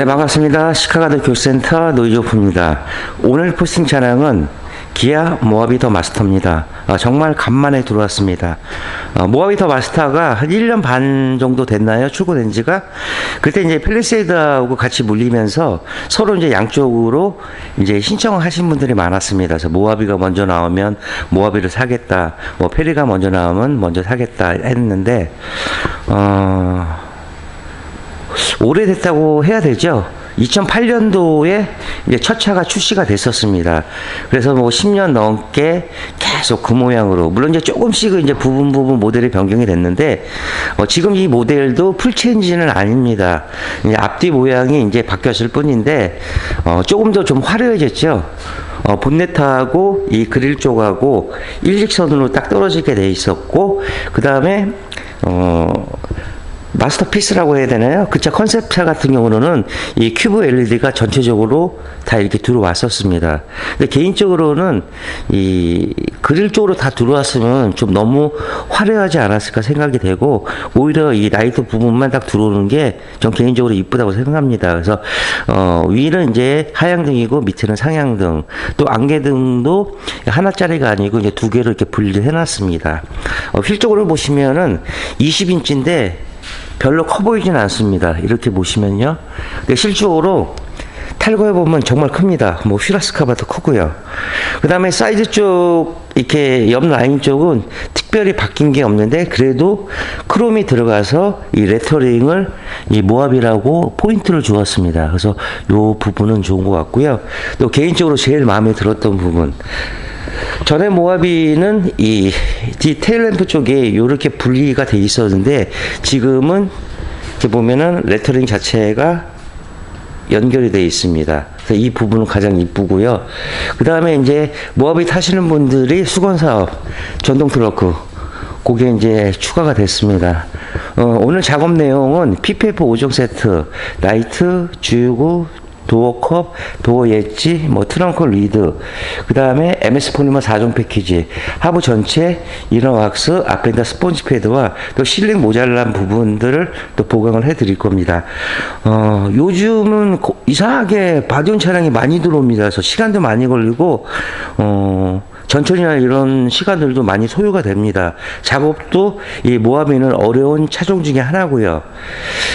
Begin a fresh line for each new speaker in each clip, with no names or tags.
네, 반갑습니다. 시카가드 교육센터 노이조프입니다. 오늘 포스팅 차량은 기아 모하비 더 마스터입니다. 아, 정말 간만에 들어왔습니다. 어, 모하비 더 마스터가 한 1년 반 정도 됐나요? 출고된 지가? 그때 이제 펠리세이드하고 같이 물리면서 서로 이제 양쪽으로 이제 신청하신 분들이 많았습니다. 그래서 모하비가 먼저 나오면 모하비를 사겠다. 뭐 페리가 먼저 나오면 먼저 사겠다 했는데, 어, 오래됐다고 해야 되죠. 2008년도에 이제 첫 차가 출시가 됐었습니다. 그래서 뭐 10년 넘게 계속 그 모양으로 물론 이제 조금씩 이제 부분 부분 모델이 변경이 됐는데 어, 지금 이 모델도 풀 체인지는 아닙니다. 이제 앞뒤 모양이 이제 바뀌었을 뿐인데 어, 조금 더 좀 화려해졌죠. 어, 본네트하고 이 그릴 쪽하고 일직선으로 딱 떨어지게 돼 있었고 그 다음에 어. 마스터피스라고 해야 되나요? 그차 컨셉차 같은 경우는 이 큐브 LED가 전체적으로 다 이렇게 들어왔었습니다. 근데 개인적으로는 이 그릴 쪽으로 다 들어왔으면 좀 너무 화려하지 않았을까 생각이 되고 오히려 이 라이트 부분만 딱 들어오는 게 전 개인적으로 이쁘다고 생각합니다. 그래서 어 위는 이제 하향등이고 밑에는 상향등 또 안개등도 하나짜리가 아니고 이제 두 개로 이렇게 분리해 놨습니다. 어, 휠 쪽으로 보시면은 20인치인데 별로 커 보이진 않습니다. 이렇게 보시면요. 근데 실적으로 탈거해 보면 정말 큽니다. 뭐 휘라스카보다 크고요. 그 다음에 사이드 쪽 이렇게 옆 라인 쪽은 특별히 바뀐 게 없는데 그래도 크롬이 들어가서 이 레터링을 이 모합이라고 포인트를 주었습니다. 그래서 요 부분은 좋은 것 같고요. 또 개인적으로 제일 마음에 들었던 부분 전에 모하비는 이 테일램프 쪽에 이렇게 분리가 돼 있었는데 지금은 이렇게 보면은 레터링 자체가 연결이 되어 있습니다. 그래서 이 부분은 가장 이쁘고요. 그 다음에 이제 모하비 타시는 분들이 수건 사업, 전동 트러크, 그게 이제 추가가 됐습니다. 어, 오늘 작업 내용은 PPF 5종 세트, 라이트, 주유구, 도어 컵, 도어 엣지, 뭐 트렁크 리드, 그 다음에 MS 포리머 4종 패키지, 하부 전체 이너 왁스, 앞엔다 스폰지 패드와 또 실링 모자란 부분들을 또 보강을 해 드릴 겁니다. 어, 요즘은 고- 이상하게 바디온 차량이 많이 들어옵니다. 그래서 시간도 많이 걸리고, 어, 전철이나 이런 시간들도 많이 소요가 됩니다. 작업도 이 모하비는 어려운 차종 중에 하나고요.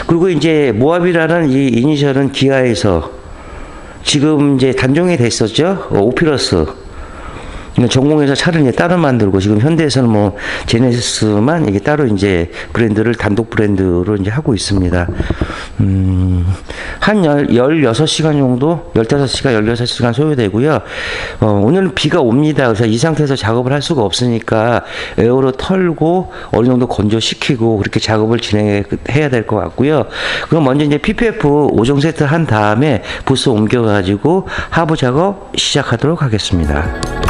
그리고 이제 모하비라는 이 이니셜은 기아에서 지금 이제 단종이 됐었죠. 어, 오피러스. 그러니까 전공에서 차를 이제 따로 만들고 지금 현대에서는 뭐 제네시스만 이게 따로 이제 브랜드를 단독 브랜드로 이제 하고 있습니다. 음, 한 열, 16시간 정도, 15시간, 16시간 소요되고요. 어, 오늘은 비가 옵니다. 그래서 이 상태에서 작업을 할 수가 없으니까 에어로 털고 어느 정도 건조시키고 그렇게 작업을 진행해야 될 것 같고요. 그럼 먼저 이제 PPF 5종 세트 한 다음에 부스 옮겨가지고 하부 작업 시작하도록 하겠습니다.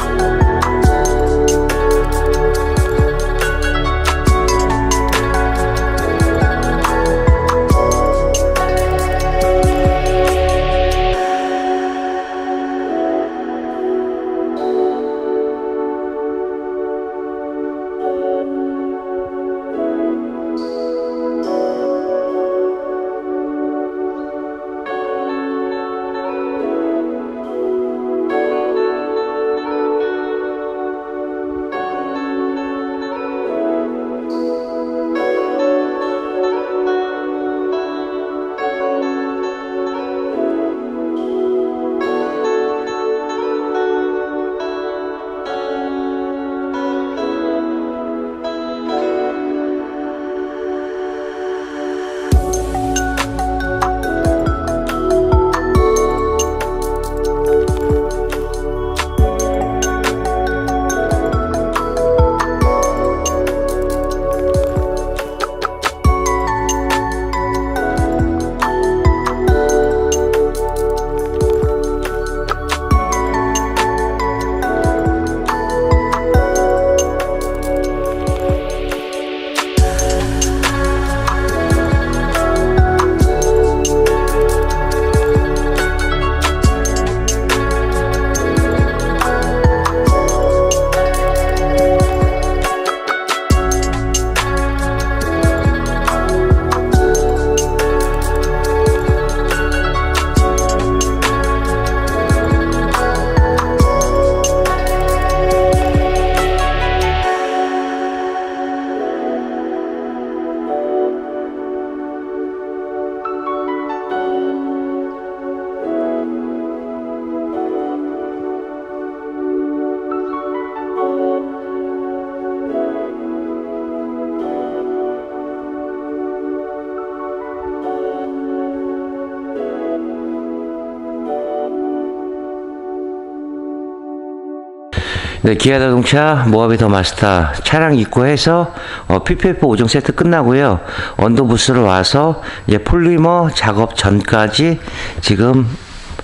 네, 기아 자동차 모하비 더 마스터 차량 입고해서 어, PPF 5종 세트 끝나고요. 언더부스로 와서 이제 폴리머 작업 전까지 지금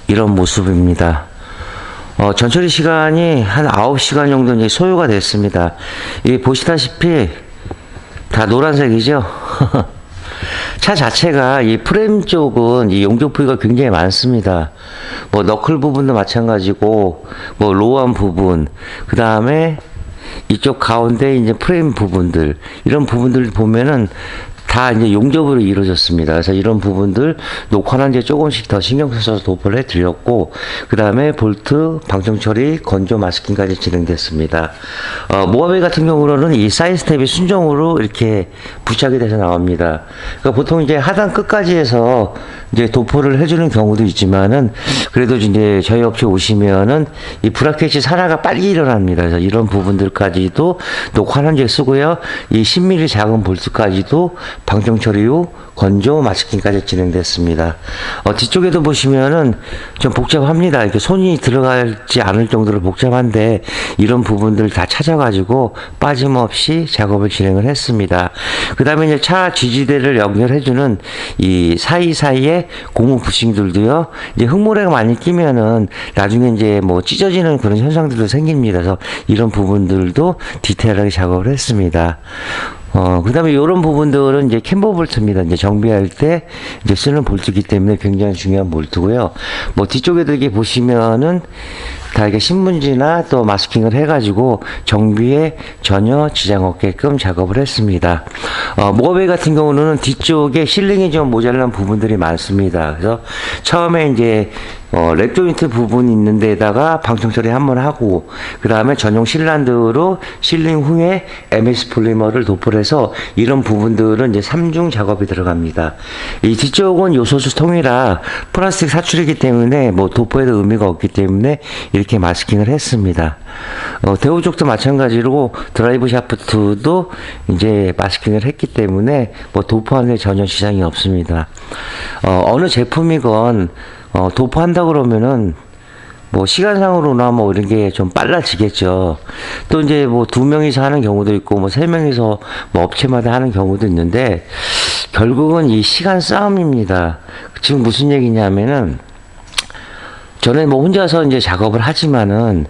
이런 모습입니다. 어, 전처리 시간이 한 9시간 정도 이제 소요가 됐습니다. 이 보시다시피 다 노란색이죠? 차 자체가 이 프레임 쪽은 이 용접 부위가 굉장히 많습니다. 뭐 너클 부분도 마찬가지고 뭐 로우한 부분, 그 다음에 이쪽 가운데 이제 프레임 부분들 이런 부분들 보면은 다 이제 용접으로 이루어졌습니다. 그래서 이런 부분들 녹화는 이제 조금씩 더 신경 써서 도포를 해드렸고, 그 다음에 볼트, 방청 처리, 건조 마스킹까지 진행됐습니다. 어, 모하베 같은 경우로는 이 사이드 스텝이 순정으로 이렇게 부착이 돼서 나옵니다. 그러니까 보통 이제 하단 끝까지 해서 이제 도포를 해주는 경우도 있지만은 그래도 이제 저희 업체 오시면은 이 브라켓이 산화가 빨리 일어납니다. 그래서 이런 부분들까지도 녹화는제 쓰고요. 이 10mm 작은 볼트까지도 방정 처리 후 건조 마스킹까지 진행됐습니다. 어, 뒤쪽에도 보시면은 좀 복잡합니다. 이렇게 손이 들어가지 않을 정도로 복잡한데 이런 부분들 다 찾아가지고 빠짐없이 작업을 진행을 했습니다. 그 다음에 이제 차 지지대를 연결해주는 이 사이사이에 고무 부싱들도요. 이제 흙모래가 많이 끼면은 나중에 이제 뭐 찢어지는 그런 현상들도 생깁니다. 그래서 이런 부분들도 디테일하게 작업을 했습니다. 어, 그 다음에 이런 부분들은 이제 캠버 볼트입니다. 이제 정비할 때 이제 쓰는 볼트이기 때문에 굉장히 중요한 볼트고요. 뭐 뒤쪽에도 이렇게 보시면은 다 이게 신문지나 또 마스킹을 해가지고 정비에 전혀 지장 없게끔 작업을 했습니다. 어, 모어베이 같은 경우는 뒤쪽에 실링이 좀 모자란 부분들이 많습니다. 그래서 처음에 이제 어, 랩 조인트 부분이 있는 데다가 방청 처리 한 번 하고 그 다음에 전용 실란드로 실링 후에 MS 폴리머를 도포해서 이런 부분들은 이제 3중 작업이 들어갑니다. 이 뒤쪽은 요소수 통이라 플라스틱 사출이기 때문에 뭐 도포에도 의미가 없기 때문에 이렇게 마스킹을 했습니다. 어, 대우 쪽도 마찬가지로 드라이브 샤프트도 이제 마스킹을 했기 때문에 뭐 도포하는 데 전혀 지장이 없습니다. 어, 어느 제품이건 어, 도포한다 그러면은 뭐 시간상으로나 뭐 이런 게 좀 빨라지겠죠. 또 이제 뭐 두 명이서 하는 경우도 있고 뭐 세 명이서 뭐 업체마다 하는 경우도 있는데 결국은 이 시간 싸움입니다. 지금 무슨 얘기냐면은 저는 뭐 혼자서 이제 작업을 하지만은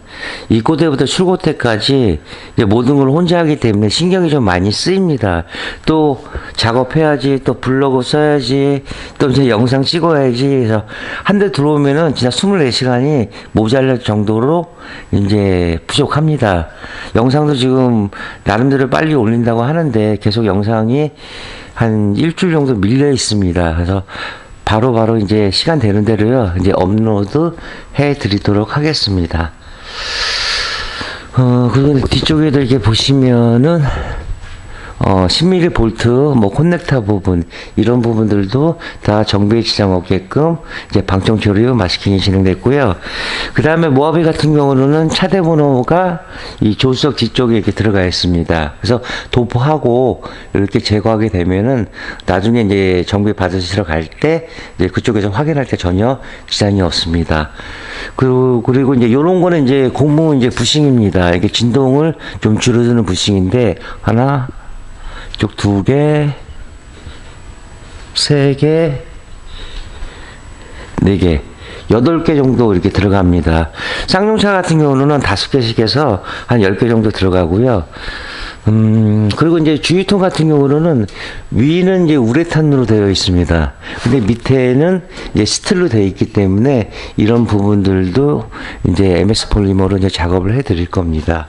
입고 때부터 출고 때까지 이제 모든 걸 혼자 하기 때문에 신경이 좀 많이 쓰입니다. 또 작업해야지, 또 블로그 써야지, 또 이제 영상 찍어야지. 그래서 한 대 들어오면은 진짜 24시간이 모자랄 정도로 이제 부족합니다. 영상도 지금 나름대로 빨리 올린다고 하는데 계속 영상이 한 일주일 정도 밀려 있습니다. 그래서 바로바로 바로 이제 시간 되는 대로요, 이제 업로드 해 드리도록 하겠습니다. 어, 그리고 뒤쪽에도 이렇게 보시면은, 어, 10mm 볼트, 뭐, 콘넥터 부분, 이런 부분들도 다 정비에 지장 없게끔 이제 방청 후 마스킹이 진행됐고요. 그 다음에 모하비 같은 경우는 차대 번호가 이 조수석 뒤쪽에 이렇게 들어가 있습니다. 그래서 도포하고 이렇게 제거하게 되면은 나중에 이제 정비 받으시러 갈 때 이제 그쪽에서 확인할 때 전혀 지장이 없습니다. 그리고, 그리고 이제 요런 거는 이제 고무 이제 부싱입니다. 이게 진동을 좀 줄여주는 부싱인데 하나, 이쪽 두 개, 세 개, 네 개. 여덟 개 정도 이렇게 들어갑니다. 쌍용차 같은 경우는 다섯 개씩 해서 한열개 정도 들어가고요. 음, 그리고 이제 주유통 같은 경우는 위는 이제 우레탄으로 되어 있습니다. 근데 밑에는 이제 스틸로 되어 있기 때문에 이런 부분들도 이제 MS 폴리머로 이제 작업을 해 드릴 겁니다.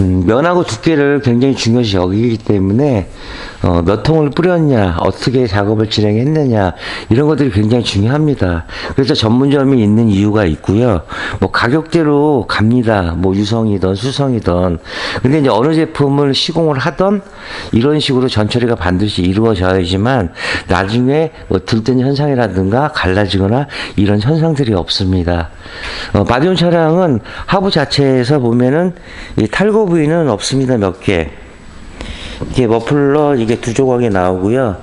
음, 면하고 두께를 굉장히 중요시 여기기 때문에 어, 몇 통을 뿌렸냐, 어떻게 작업을 진행했느냐 이런 것들이 굉장히 중요합니다. 그래서 전문점이 있는 이유가 있고요. 뭐 가격대로 갑니다. 뭐 유성이든 수성이든. 근데 이제 어느 제품을 시공을 하던 이런 식으로 전처리가 반드시 이루어져야지만 나중에 뭐 들뜬 현상이라든가 갈라지거나 이런 현상들이 없습니다. 어, 마디온 차량은 하부 자체에서 보면은 이 탈거 부위는 없습니다. 몇 개. 이게 머플러 이게 두 조각이 나오고요.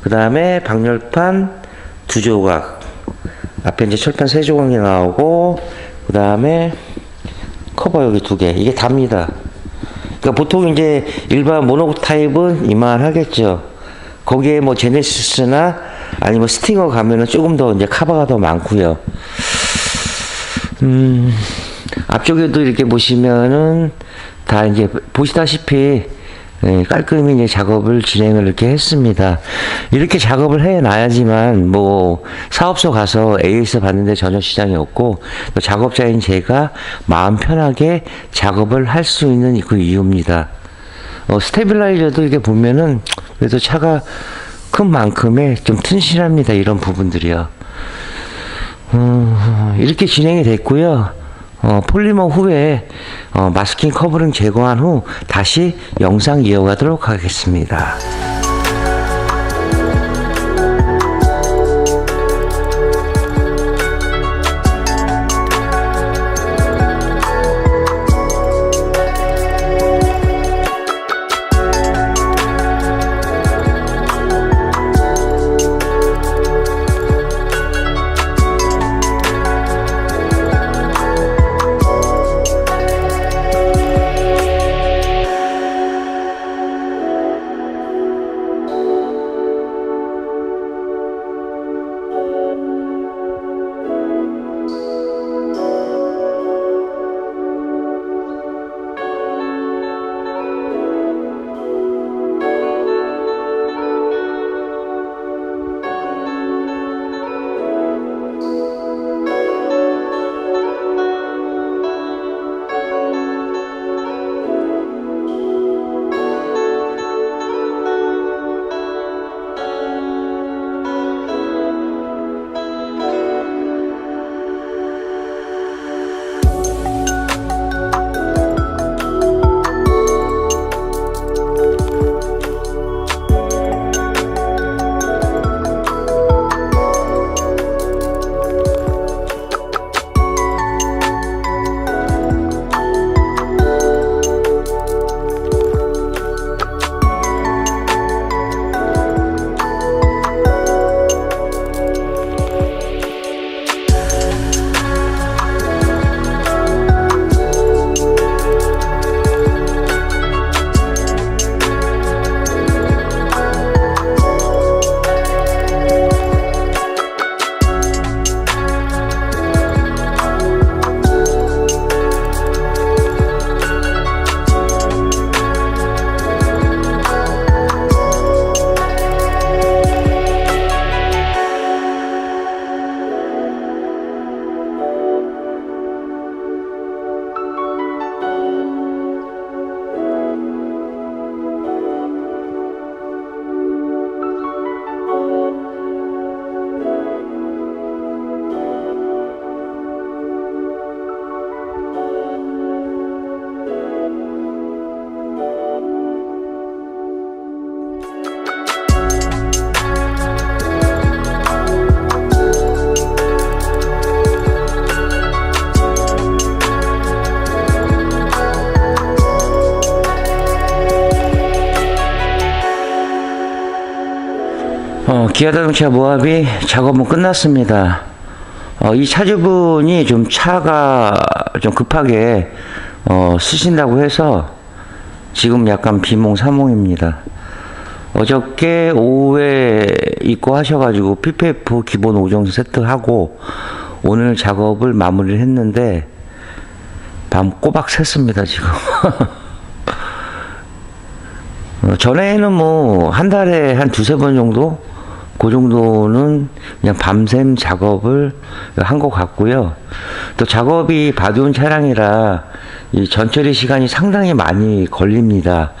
그 다음에 방열판 두 조각. 앞에 이제 철판 세 조각이 나오고, 그 다음에 커버 여기 두 개. 이게 답니다. 그러니까 보통 이제 일반 모노 타입은 이만하겠죠. 거기에 뭐 제네시스나 아니면 스팅어 가면은 조금 더 이제 카바가 더 많고요. 음, 앞쪽에도 이렇게 보시면은 다 이제 보시다시피 예, 깔끔히 이제 작업을 진행을 이렇게 했습니다. 이렇게 작업을 해 놔야지만 뭐 사업소 가서 AS 받는데 전혀 지장이 없고 또 작업자인 제가 마음 편하게 작업을 할 수 있는 그 이유입니다. 어, 스테빌라이저도 이렇게 보면은 그래도 차가 큰 만큼의 좀 튼실합니다. 이런 부분들이요. 음, 이렇게 진행이 됐고요. 어, 폴리머 후에 어, 마스킹 커버링 제거한 후 다시 영상 이어가도록 하겠습니다. 기아자동차 모합이 작업은 끝났습니다. 어, 이 차주분이 좀 차가 좀 급하게 어, 쓰신다고 해서 지금 약간 비몽사몽입니다. 어저께 오후에 입고 하셔가지고 PPF 기본 5종 세트하고 오늘 작업을 마무리를 했는데 밤 꼬박 샜습니다 지금. 어, 전에는 뭐 한 달에 한 두세 번 정도 그 정도는 그냥 밤샘 작업을 한 것 같고요. 또 작업이 바디온 차량이라 이 전처리 시간이 상당히 많이 걸립니다.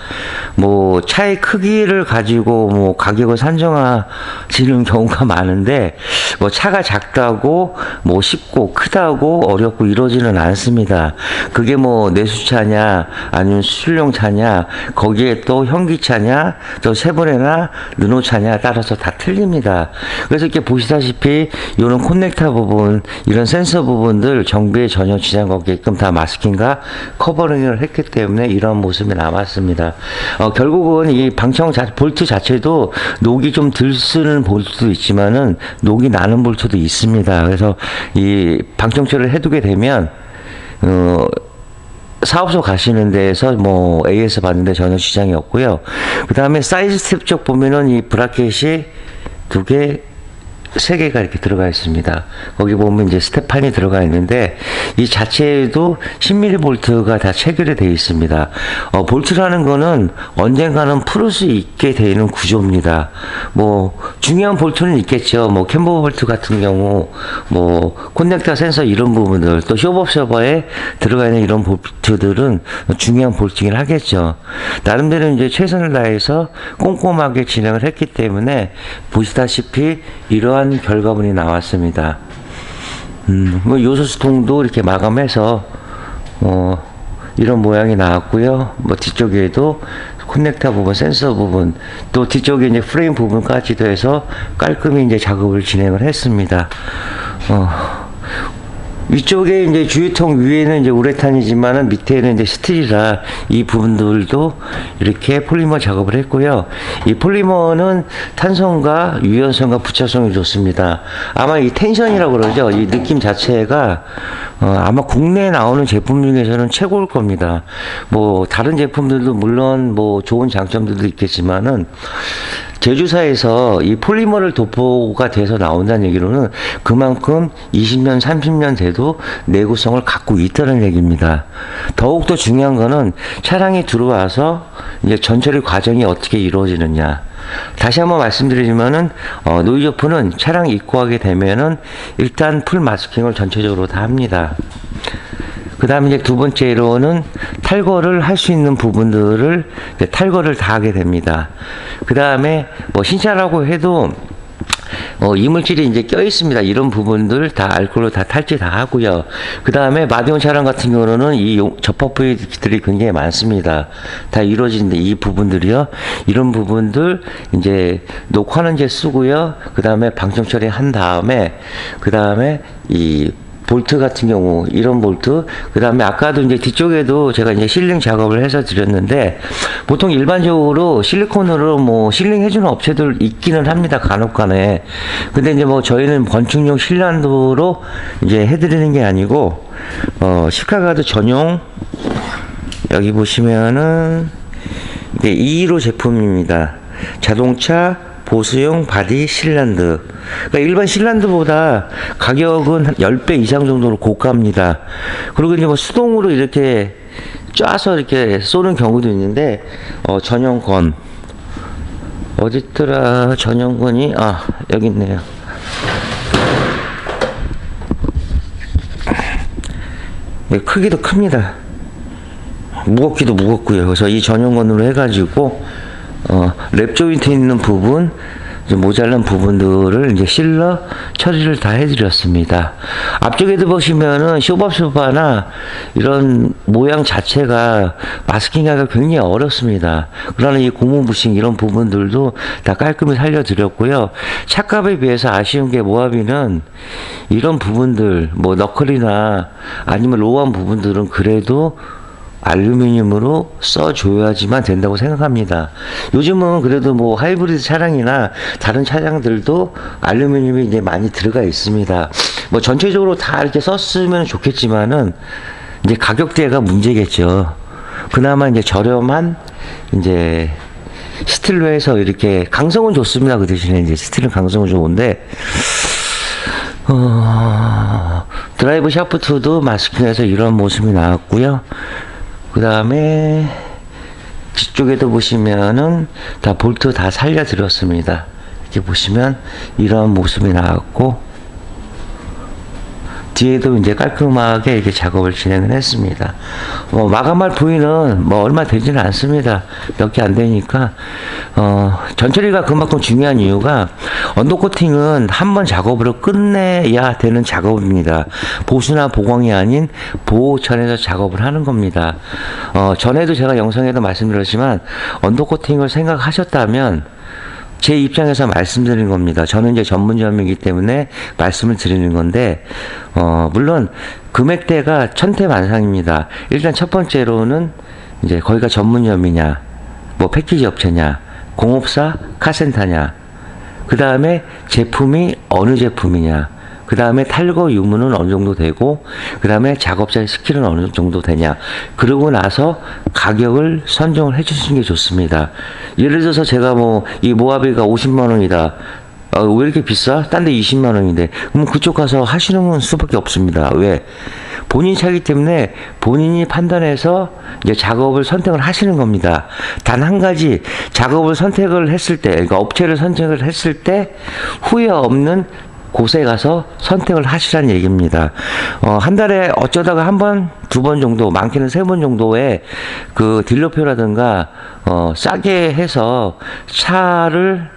뭐 차의 크기를 가지고 뭐 가격을 산정하시는 경우가 많은데 뭐 차가 작다고 뭐 쉽고 크다고 어렵고 이러지는 않습니다. 그게 뭐 내수차냐 아니면 수출용 차냐 거기에 또 현기차냐 또 세번에나 르노차냐 따라서 다 틀립니다. 그래서 이렇게 보시다시피 이런 코넥터 부분 이런 센서 부분들 정비에 전혀 지장 없게끔 다 마스킹과 커버링을 했기 때문에 이런 모습이 남았습니다. 어, 결국은 이 방청 자, 볼트 자체도 녹이 좀덜 쓰는 볼트도 있지만은 녹이 나는 볼트도 있습니다. 그래서 이 방청처를 해두게 되면 어, 사업소 가시는 데에서 뭐 AS 봤는데 전혀 지장이 없고요. 그 다음에 사이즈 스텝 쪽 보면은 이 브라켓이 두 개, 세 개가 이렇게 들어가 있습니다. 거기 보면 이제 스텝판이 들어가 있는데 이 자체에도 10mm 볼트가 다 체결이 되어 있습니다. 어, 볼트라는 거는 언젠가는 풀을 수 있게 되어 있는 구조입니다. 뭐 중요한 볼트는 있겠죠. 뭐 캠버 볼트 같은 경우 뭐 콘넥터 센서 이런 부분들 또 쇼업 서버에 들어가 있는 이런 볼트들은 중요한 볼트긴 하겠죠. 나름대로 이제 최선을 다해서 꼼꼼하게 진행을 했기 때문에 보시다시피 이러한 결과물이 나왔습니다. 음, 뭐 요소수통도 이렇게 마감해서 어, 이런 모양이 나왔고요. 뭐 뒤쪽에도 커넥터 부분, 센서 부분, 또 뒤쪽에 이제 프레임 부분까지도 해서 깔끔히 이제 작업을 진행을 했습니다. 어, 위쪽에 이제 주유통 위에는 이제 우레탄이지만은 밑에는 이제 스틸이라 이 부분들도 이렇게 폴리머 작업을 했고요. 이 폴리머는 탄성과 유연성과 부착성이 좋습니다. 아마 이 텐션이라고 그러죠. 이 느낌 자체가 어, 아마 국내에 나오는 제품 중에서는 최고일 겁니다. 뭐 다른 제품들도 물론 뭐 좋은 장점들도 있겠지만은 제조사에서 이 폴리머를 도포가 돼서 나온다는 얘기로는 그만큼 20년, 30년 돼도 내구성을 갖고 있다는 얘기입니다. 더욱더 중요한 거는 차량이 들어와서 이제 전처리 과정이 어떻게 이루어지느냐. 다시 한번 말씀드리지만은 어, 노이저프는 차량 입고하게 되면은 일단 풀 마스킹을 전체적으로 다 합니다. 그 다음에 이제 두 번째로는 탈거를 할 수 있는 부분들을 탈거를 다 하게 됩니다. 그 다음에 뭐 신차라고 해도 어, 이물질이 이제 껴 있습니다. 이런 부분들 다 알코올로 다 탈취 다 하고요. 그 다음에 마디온 차량 같은 경우는 이 용- 접합 부위들이 굉장히 많습니다. 다 이루어지는데 이 부분들이요. 이런 부분들 이제 녹화는 이제 쓰고요. 그 다음에 방청 처리 한 다음에 그 다음에 이 볼트 같은 경우 이런 볼트 그 다음에 아까도 이제 뒤쪽에도 제가 이제 실링 작업을 해서 드렸는데 보통 일반적으로 실리콘으로 뭐 실링 해주는 업체들 있기는 합니다 간혹간에 근데 이제 뭐 저희는 건축용 실란도로 이제 해드리는 게 아니고 어 시카가드 전용 여기 보시면은 이게 2로 제품입니다. 자동차 보수용 바디 실란드. 그러니까 일반 실란드보다 가격은 한 10배 이상 정도로 고가입니다. 그리고 이제 뭐 수동으로 이렇게 쪄서 이렇게 쏘는 경우도 있는데, 어, 전용건. 어딨더라, 전용건이? 아, 여기 있네요. 네, 크기도 큽니다. 무겁기도 무겁고요. 그래서 이 전용건으로 해가지고 어, 랩 조인트 있는 부분, 모자란 부분들을 이제 실러 처리를 다 해드렸습니다. 앞쪽에도 보시면은 쇼밥쇼바나 이런 모양 자체가 마스킹하기가 굉장히 어렵습니다. 그러나 이 고무 부싱 이런 부분들도 다 깔끔히 살려드렸고요. 차값에 비해서 아쉬운 게 모하비는 이런 부분들, 뭐 너클이나 아니면 로우한 부분들은 그래도 알루미늄으로 써줘야지만 된다고 생각합니다. 요즘은 그래도 뭐 하이브리드 차량이나 다른 차량들도 알루미늄이 이제 많이 들어가 있습니다. 뭐 전체적으로 다 이렇게 썼으면 좋겠지만은 이제 가격대가 문제겠죠. 그나마 이제 저렴한 이제 스틸로 해서 이렇게 강성은 좋습니다. 그 대신에 이제 스틸은 강성은 좋은데 어, 드라이브 샤프트도 마스킹해서 이런 모습이 나왔고요. 그 다음에 뒤쪽에도 보시면은 다 볼트 다 살려 드렸습니다. 이렇게 보시면 이런 모습이 나왔고 뒤에도 이제 깔끔하게 이렇게 작업을 진행을 했습니다. 뭐 마감할 부위는 뭐 얼마 되지는 않습니다. 몇 개 안 되니까 어 전처리가 그만큼 중요한 이유가 언더 코팅은 한 번 작업으로 끝내야 되는 작업입니다. 보수나 보강이 아닌 보호천에서 작업을 하는 겁니다. 어 전에도 제가 영상에도 말씀드렸지만 언더 코팅을 생각하셨다면 제 입장에서 말씀드리는 겁니다. 저는 이제 전문점이기 때문에 말씀을 드리는 건데, 어, 물론 금액대가 천태만상입니다. 일단 첫 번째로는 이제 거기가 전문점이냐, 뭐 패키지 업체냐, 공업사, 카센터냐, 그 다음에 제품이 어느 제품이냐, 그 다음에 탈거 유무는 어느 정도 되고, 그 다음에 작업자의 스킬은 어느 정도 되냐. 그러고 나서 가격을 선정을 해주시는 게 좋습니다. 예를 들어서 제가 뭐, 이 모하비가 50만 원이다. 어, 왜 이렇게 비싸? 딴 데 20만 원인데. 그럼 그쪽 가서 하시는 수밖에 없습니다. 왜? 본인 차기 때문에 본인이 판단해서 이제 작업을 선택을 하시는 겁니다. 단 한 가지 작업을 선택을 했을 때, 그러니까 업체를 선택을 했을 때 후회 없는 곳에 가서 선택을 하시라는 얘기입니다. 어, 한 달에 어쩌다가 한 번, 두 번 정도, 많게는 세 번 정도의 그 딜러표라든가, 어, 싸게 해서 차를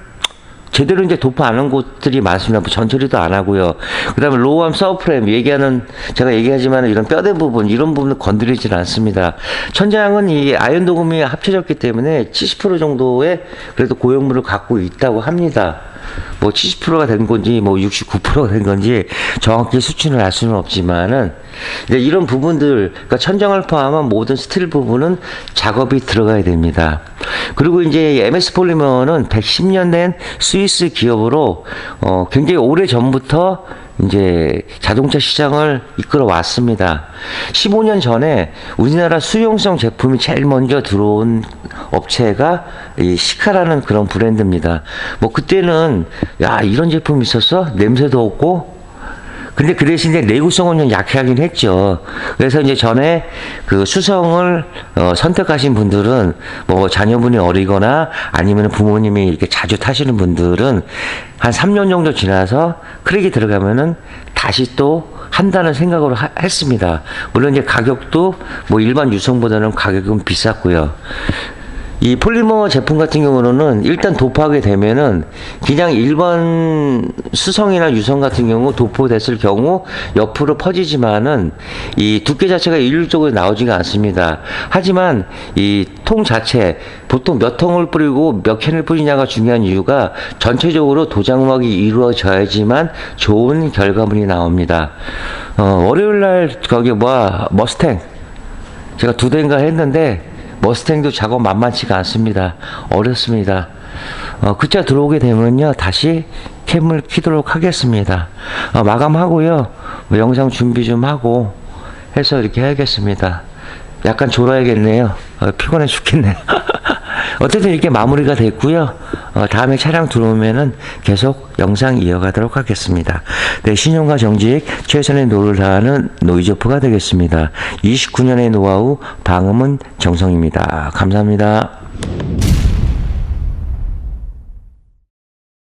제대로 이제 도포 안 한 곳들이 많습니다. 뭐 전처리도 안 하고요. 그 다음에 로우암 서브프레임 얘기하는, 제가 얘기하지만 이런 뼈대 부분, 이런 부분을 건드리질 않습니다. 천장은 이 아연 도금이 합쳐졌기 때문에 70% 정도의 그래도 고형물을 갖고 있다고 합니다. 뭐 70%가 된 건지 뭐 69%가 된 건지 정확히 수치는 알 수는 없지만은 이제 이런 부분들 그러니까 천장을 포함한 모든 스틸 부분은 작업이 들어가야 됩니다. 그리고 이제 MS 폴리머는 110년 된 스위스 기업으로 어 굉장히 오래 전부터 이제 자동차 시장을 이끌어 왔습니다. 15년 전에 우리나라 수용성 제품이 제일 먼저 들어온 업체가 이 시카라는 그런 브랜드입니다. 뭐 그때는 야 이런 제품이 있었어? 냄새도 없고 근데 그 대신에 내구성은 좀 약하긴 했죠. 그래서 이제 전에 그 수성을 어, 선택하신 분들은 뭐 자녀분이 어리거나 아니면 부모님이 이렇게 자주 타시는 분들은 한 3년 정도 지나서 크랙이 들어가면은 다시 또 한다는 생각으로 하- 했습니다. 물론 이제 가격도 뭐 일반 유성보다는 가격은 비쌌고요. 이 폴리머 제품 같은 경우는 일단 도포하게 되면은 그냥 일반 수성이나 유성 같은 경우 도포됐을 경우 옆으로 퍼지지만은 이 두께 자체가 일률적으로 나오지가 않습니다. 하지만 이 통 자체 보통 몇 통을 뿌리고 몇 캔을 뿌리냐가 중요한 이유가 전체적으로 도장음악이 이루어져야지만 좋은 결과물이 나옵니다. 어, 월요일 날 거기 뭐야 머스탱 제가 두 대인가 했는데 머스탱도 작업 만만치가 않습니다. 어렵습니다. 어, 그차 들어오게 되면요 다시 캠을 키도록 하겠습니다. 어, 마감하고요 뭐 영상 준비 좀 하고 해서 이렇게 해야겠습니다. 약간 졸아야겠네요. 어, 피곤해 죽겠네요. 어쨌든 이렇게 마무리가 됐고요. 어, 다음에 차량 들어오면은 계속 영상 이어가도록 하겠습니다. 네, 신용과 정직 최선의 노를 다하는 노이조프가 되겠습니다. 29년의 노하우 방음은 정성입니다. 감사합니다.